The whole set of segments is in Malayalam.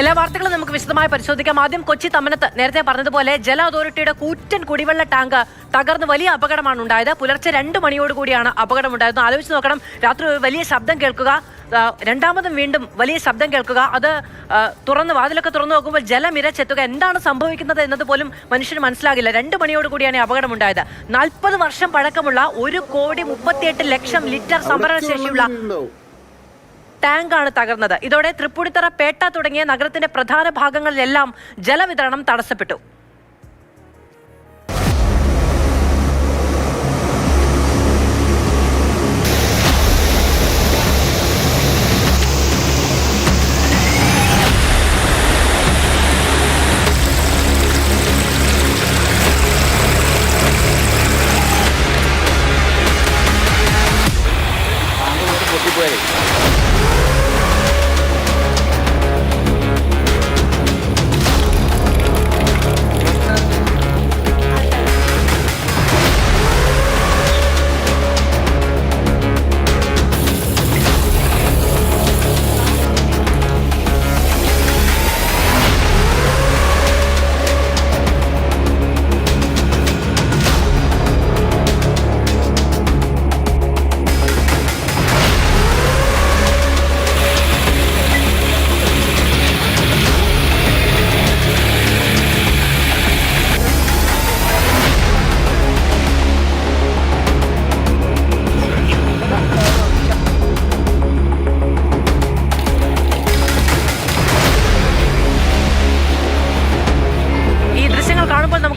എല്ലാ വാർത്തകളും നമുക്ക് വിശദമായി പരിശോധിക്കാം. ആദ്യം കൊച്ചി തമ്മനത്ത് നേരത്തെ പറഞ്ഞതുപോലെ ജല അതോറിറ്റിയുടെ കൂറ്റൻ കുടിവെള്ള ടാങ്ക് തകർന്ന് വലിയ അപകടമാണ് ഉണ്ടായത്. പുലർച്ചെ രണ്ട് മണിയോടുകൂടിയാണ് അപകടമുണ്ടായത്. ആലോചിച്ച് നോക്കണം. രാത്രി വലിയ ശബ്ദം കേൾക്കുക. രണ്ടാമതും വീണ്ടും വലിയ ശബ്ദം കേൾക്കുക. അത് തുറന്ന് വാതിലൊക്കെ തുറന്നു നോക്കുമ്പോൾ ജലം ഇരച്ചെത്തുക എന്താണ് സംഭവിക്കുന്നത് എന്നത് പോലും മനുഷ്യന് മനസ്സിലാകില്ല. രണ്ട് മണിയോടുകൂടിയാണ് അപകടം അപകടമുണ്ടായത്. നാൽപ്പത് വർഷം പഴക്കമുള്ള ഒരു കോടി മുപ്പത്തിയെട്ട് ലക്ഷം ലിറ്റർ സംഭരണ ശേഷിയുള്ള ടാങ്കാണ് തകർന്നത്. ഇതോടെ തൃപ്പൂണിത്തറ പേട്ട തുടങ്ങിയ നഗരത്തിന്റെ പ്രധാന ഭാഗങ്ങളിലെല്ലാം ജലവിതരണം തടസ്സപ്പെട്ടു.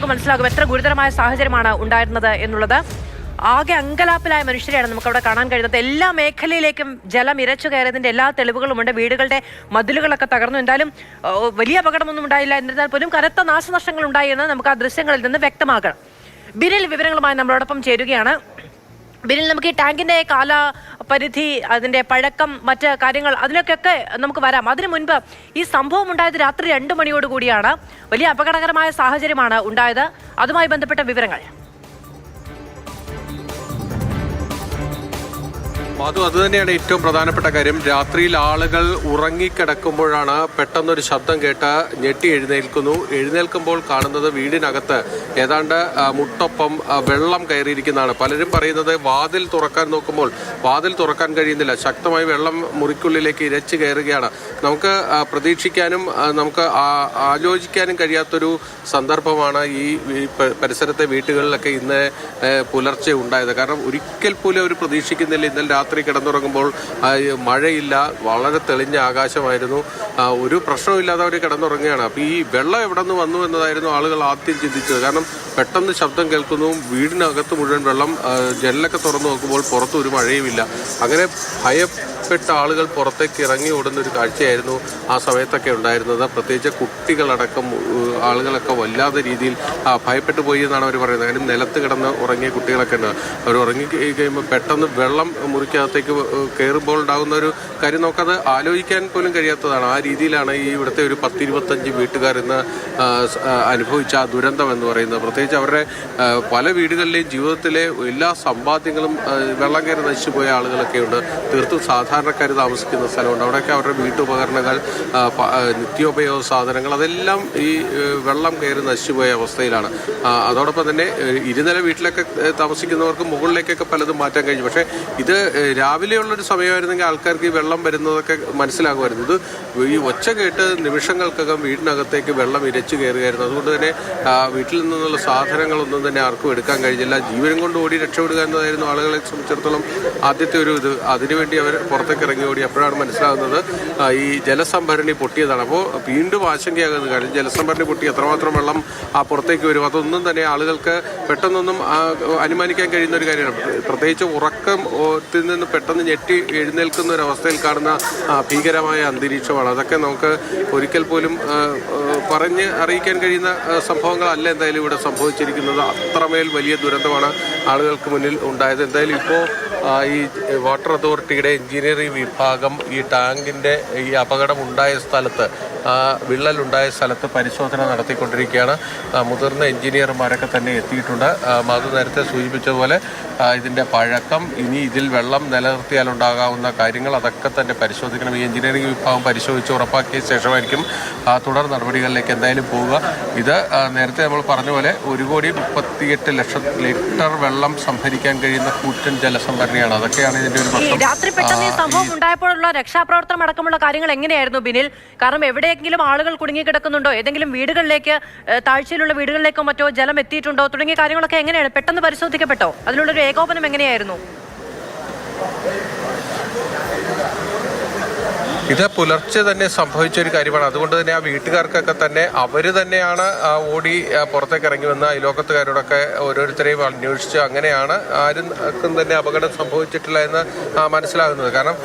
നമുക്ക് മനസ്സിലാകും എത്ര ഗുരുതരമായ സാഹചര്യമാണ് ഉണ്ടായിരുന്നത് എന്നുള്ളത്. ആകെ അങ്കലാപ്പിലായ മനുഷ്യരെയാണ് നമുക്ക് അവിടെ കാണാൻ കഴിയുന്നത്. എല്ലാ മേഖലയിലേക്കും ജലം ഇരച്ചു കയറിയതിന്റെ എല്ലാ തെളിവുകളും ഉണ്ട്. വീടുകളുടെ മതിലുകളൊക്കെ തകർന്നു. എന്തായാലും വലിയ അപകടമൊന്നും ഉണ്ടായില്ല. എന്നിരുന്നാൽ പോലും കനത്ത നാശനഷ്ടങ്ങൾ ഉണ്ടായി എന്ന് നമുക്ക് ആ ദൃശ്യങ്ങളിൽ നിന്ന് വ്യക്തമാക്കണം ബിരൽ വിവരങ്ങളുമായി നമ്മളോടൊപ്പം ചേരുകയാണ്. ബിനിൽ നമുക്ക് ഈ ടാങ്കിന്റെ കാല പരിധി അതിന്റെ പഴക്കം മറ്റ് കാര്യങ്ങൾ അതിനൊക്കെയൊക്കെ നമുക്ക് വരാം. അതിനു മുൻപ് ഈ സംഭവം ഉണ്ടായത് രാത്രി രണ്ട് മണിയോട് കൂടിയാണ്. വലിയ അപകടകരമായ സാഹചര്യമാണ് ഉണ്ടായത്. അതുമായി ബന്ധപ്പെട്ട വിവരങ്ങൾ. മധു അത് തന്നെയാണ് ഏറ്റവും പ്രധാനപ്പെട്ട കാര്യം. രാത്രിയിൽ ആളുകൾ ഉറങ്ങിക്കിടക്കുമ്പോഴാണ് പെട്ടെന്നൊരു ശബ്ദം കേട്ട് ഞെട്ടി എഴുന്നേൽക്കുന്നു. എഴുന്നേൽക്കുമ്പോൾ കാണുന്നത് വീടിനകത്ത്. ഏതാണ്ട് മുട്ടൊപ്പം വെള്ളം കയറിയിരിക്കുന്നതാണ്. പലരും പറയുന്നത് വാതിൽ തുറക്കാൻ നോക്കുമ്പോൾ വാതിൽ തുറക്കാൻ കഴിയുന്നില്ല. ശക്തമായി വെള്ളം മുറിക്കുള്ളിലേക്ക് ഇരച്ചു കയറുകയാണ്. നമുക്ക് പ്രതീക്ഷിക്കാനും നമുക്ക് ആലോചിക്കാനും കഴിയാത്തൊരു സന്ദർഭമാണ് ഈ ഈ പരിസരത്തെ വീട്ടുകളിലൊക്കെ ഇന്ന് പുലർച്ചെ ഉണ്ടായത്. കാരണം ഒരിക്കൽ പോലും അവർ പ്രതീക്ഷിക്കുന്നില്ല ഇന്നലെ രാത്രി കിടന്നുറങ്ങുമ്പോൾ മഴയില്ല വളരെ തെളിഞ്ഞ ആകാശമായിരുന്നു. ഒരു പ്രശ്നമില്ലാതെ അവർ കിടന്നുറങ്ങുകയാണ്. അപ്പോൾ ഈ വെള്ളം എവിടെ നിന്ന് വന്നു എന്നതായിരുന്നു ആളുകൾ ആദ്യം ചിന്തിച്ചത്. കാരണം പെട്ടെന്ന് ശബ്ദം കേൾക്കുന്നു. വീടിനകത്ത് മുഴുവൻ വെള്ളം ജനലൊക്കെ തുറന്നു നോക്കുമ്പോൾ പുറത്ത് ഒരു മഴയുമില്ല. അങ്ങനെ ഭയപ്പെട്ട ആളുകൾ പുറത്തേക്ക് ഇറങ്ങി ഓടുന്ന ഒരു കാഴ്ചയായിരുന്നു ആ സമയത്തൊക്കെ ഉണ്ടായിരുന്നത്. പ്രത്യേകിച്ച് കുട്ടികളടക്കം ആളുകളൊക്കെ വല്ലാത്ത രീതിയിൽ ഭയപ്പെട്ടു പോയി എന്നാണ് അവർ പറയുന്നത്. കാര്യം നിലത്ത് കിടന്ന് ഉറങ്ങിയ കുട്ടികളൊക്കെ ഉണ്ട്. അവർ ഉറങ്ങി കഴി- കഴിയുമ്പോൾ പെട്ടെന്ന് വെള്ളം മുറിക്കകത്തേക്ക് കയറുമ്പോൾ ഉണ്ടാകുന്ന ഒരു കാര്യം നോക്കാതെ ആലോചിക്കാൻ പോലും കഴിയാത്തതാണ്. ആ രീതിയിലാണ് ഈ ഇവിടുത്തെ ഒരു പത്തിരുപത്തഞ്ച് ആ, അനുഭവിച്ച ആ ദുരന്തം എന്ന് പറയുന്നത്. പ്രത്യേകിച്ച് അവരുടെ പല വീടുകളിലെയും ജീവിതത്തിലെ എല്ലാ സമ്പാദ്യങ്ങളും വെള്ളം കയറി നശിച്ചു പോയ ആളുകളൊക്കെ ഉണ്ട്. തീർത്തും സാധാരണക്കാർ താമസിക്കുന്ന സ്ഥലമുണ്ട്. അവിടെയൊക്കെ അവരുടെ വീട്ടുപകരണങ്ങൾ നിത്യോപയോഗ സാധനങ്ങൾ അതെല്ലാം ഈ വെള്ളം കയറി നശിച്ചു പോയ അവസ്ഥയിലാണ്. അതോടൊപ്പം തന്നെ ഇരുനില വീട്ടിലൊക്കെ താമസിക്കുന്നവർക്ക് മുകളിലേക്കൊക്കെ പലതും മാറ്റാൻ കഴിഞ്ഞു. പക്ഷേ ഇത് രാവിലെയുള്ളൊരു സമയമായിരുന്നെങ്കിൽ ആൾക്കാർക്ക് ഈ വെള്ളം വരുന്നതൊക്കെ മനസ്സിലാകുമായിരുന്നു. ഇത് ഈ ഒച്ച കേട്ട് നിമിഷങ്ങൾക്കകം വീടിനകത്തേക്ക് വെള്ളം ഇരച്ചു കയറുകയായിരുന്നു. അതുകൊണ്ട് തന്നെ വീട്ടിൽ നിന്നുള്ള സാധനങ്ങളൊന്നും തന്നെ ആർക്കും എടുക്കാൻ കഴിഞ്ഞില്ല. ജീവനും കൊണ്ട് ഓടി രക്ഷപ്പെടുക എന്നതായിരുന്നു ആളുകളെ സംബന്ധിച്ചിടത്തോളം ആദ്യത്തെ ഒരു ഇത്. അതിനുവേണ്ടി അവർ പുറത്തേക്ക് ഇറങ്ങി ഓടി. അപ്പോഴാണ് മനസ്സിലാകുന്നത് ഈ ജലസംഭരണി പൊട്ടിയതാണ്. അപ്പോൾ വീണ്ടും ആശങ്കയാകുന്നത് കാര്യം ജലസംഭരണി പൊട്ടി എത്രമാത്രം വെള്ളം ആ പുറത്തേക്ക് വരും. അതൊന്നും തന്നെ ആളുകൾക്ക് പെട്ടെന്നൊന്നും അനുമാനിക്കാൻ കഴിയുന്ന ഒരു കാര്യമാണ്. പ്രത്യേകിച്ച് ഉറക്കം ഓത്തിൽ നിന്ന് പെട്ടെന്ന് ഞെട്ടി എഴുന്നേൽക്കുന്ന ഒരു അവസ്ഥയിൽ കാണുന്ന ഭീകരമായ അന്തരീക്ഷമാണ്. അതൊക്കെ നമുക്ക് ഒരിക്കൽ പോലും പറഞ്ഞ് അറിയിക്കാൻ കഴിയുന്ന സംഭവങ്ങളല്ല എന്തായാലും ഇവിടെ സംഭവിച്ചിരിക്കുന്നത് അത്രമേൽ വലിയ ദുരന്തമാണ് ആളുകൾക്ക് മുന്നിൽ ഉണ്ടായത്. എന്തായാലും ഇപ്പോൾ ഈ വാട്ടർ അതോറിറ്റിയുടെ എഞ്ചിനീയറിംഗ് വിഭാഗം ഈ ടാങ്കിന്റെ ഈ അപകടം ഉണ്ടായ സ്ഥലത്ത് വിള്ളലുണ്ടായ സ്ഥലത്ത് പരിശോധന നടത്തിക്കൊണ്ടിരിക്കുകയാണ്. മുതിർന്ന എഞ്ചിനീയർമാരൊക്കെ തന്നെ എത്തിയിട്ടുണ്ട്. മാധു നേരത്തെ സൂചിപ്പിച്ചതുപോലെ ആ, ഇതിന്റെ പഴക്കം ഇനി ഇതിൽ വെള്ളം നിലനിർത്തിയാൽ ഉണ്ടാകാവുന്ന കാര്യങ്ങൾ അതൊക്കെ തന്നെ പരിശോധിക്കണം. ഈ എഞ്ചിനീയറിംഗ് വിഭാഗം പരിശോധിച്ച് ഉറപ്പാക്കിയ ശേഷമായിരിക്കും ആ തുടർ നടപടികളിലേക്ക് എന്തായാലും പോവുക. ഇത് നേരത്തെ നമ്മൾ പറഞ്ഞ പോലെ ഒരു കോടി മുപ്പത്തിയെട്ട് ലക്ഷം ലിറ്റർ വെള്ളം സംഭരിക്കാൻ കഴിയുന്ന കൂറ്റൻ ജലസംഭരണിയാണ്. അതൊക്കെയാണ് ഇതിന്റെ ഒരു പ്രശ്നം. രാത്രി പെട്ടെന്ന് സംഭവം ഉണ്ടായപ്പോഴുള്ള രക്ഷാപ്രവർത്തനം അടക്കമുള്ള കാര്യങ്ങൾ എങ്ങനെയായിരുന്നു ബിനിൽ? കാരണം എവിടെയെങ്കിലും ആളുകൾ കുടുങ്ങിക്കിടക്കുന്നുണ്ടോ ഏതെങ്കിലും വീടുകളിലേക്ക് താഴ്ചയിലുള്ള വീടുകളിലേക്കോ മറ്റോ ജലം എത്തിയിട്ടുണ്ടോ? തുടങ്ങിയ കാര്യങ്ങളൊക്കെ എങ്ങനെയാണ്? പെട്ടെന്ന് പരിശോധിക്കപ്പെട്ടോ? അതിനുള്ളൊരു ഏകോപനം എങ്ങനെയായിരുന്നു? ഇത് പുലർച്ചെ തന്നെ സംഭവിച്ച ഒരു കാര്യമാണ്. അതുകൊണ്ട് തന്നെ ആ വീട്ടുകാർക്കൊക്കെ തന്നെ അവർ തന്നെയാണ് ഓടി പുറത്തേക്ക് ഇറങ്ങി വന്ന അയലോക്കത്തുകാരോടൊക്കെ ഓരോരുത്തരെയും അന്വേഷിച്ച് അങ്ങനെയാണ് ആരും തന്നെ അപകടം സംഭവിച്ചിട്ടില്ല എന്ന് മനസ്സിലാകുന്നത്. കാരണം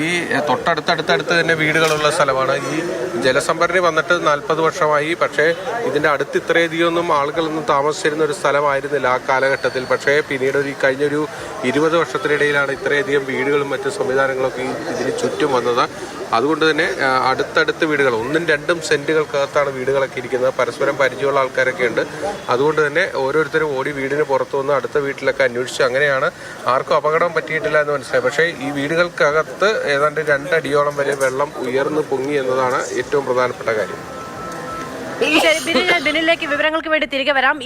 ഈ തൊട്ടടുത്തടുത്തടുത്ത് തന്നെ വീടുകളുള്ള സ്ഥലമാണ്. ഈ ജലസംഭരണി വന്നിട്ട് നാൽപ്പത് വർഷമായി. പക്ഷേ ഇതിന്റെ അടുത്ത് ഇത്രയധികമൊന്നും ആളുകളൊന്നും താമസിച്ചിരുന്ന ഒരു സ്ഥലമായിരുന്നില്ല ആ കാലഘട്ടത്തിൽ. പക്ഷേ പിന്നീട് ഒരു കഴിഞ്ഞൊരു ഇരുപത് വർഷത്തിനിടയിലാണ് ഇത്രയധികം വീടുകളും മറ്റ് സംവിധാനങ്ങളൊക്കെ ഇതിന് ചുറ്റും വന്നത്. അതുകൊണ്ട് തന്നെ അടുത്തടുത്ത് വീടുകൾ ഒന്നും രണ്ടും സെന്റുകൾക്കകത്താണ് വീടുകളൊക്കെ ഇരിക്കുന്നത്. പരസ്പരം പരിചയമുള്ള ആൾക്കാരൊക്കെ ഉണ്ട്. അതുകൊണ്ട് തന്നെ ഓരോരുത്തരും ഓടി വീടിന് പുറത്തു വന്ന് അടുത്ത വീട്ടിലൊക്കെ അന്വേഷിച്ചു അങ്ങനെയാണ് ആർക്കും അപകടം പറ്റിയിട്ടില്ല എന്ന് മനസ്സിലായി. പക്ഷേ ഈ വീടുകൾക്കകത്ത് ഏതാണ്ട് രണ്ടടിയോളം വരെ വെള്ളം ഉയർന്നു പൊങ്ങി എന്നതാണ് ഏറ്റവും പ്രധാനപ്പെട്ട കാര്യം. ബിനിലേക്ക് വിവരങ്ങൾക്ക് വേണ്ടി തിരികെ വരാം.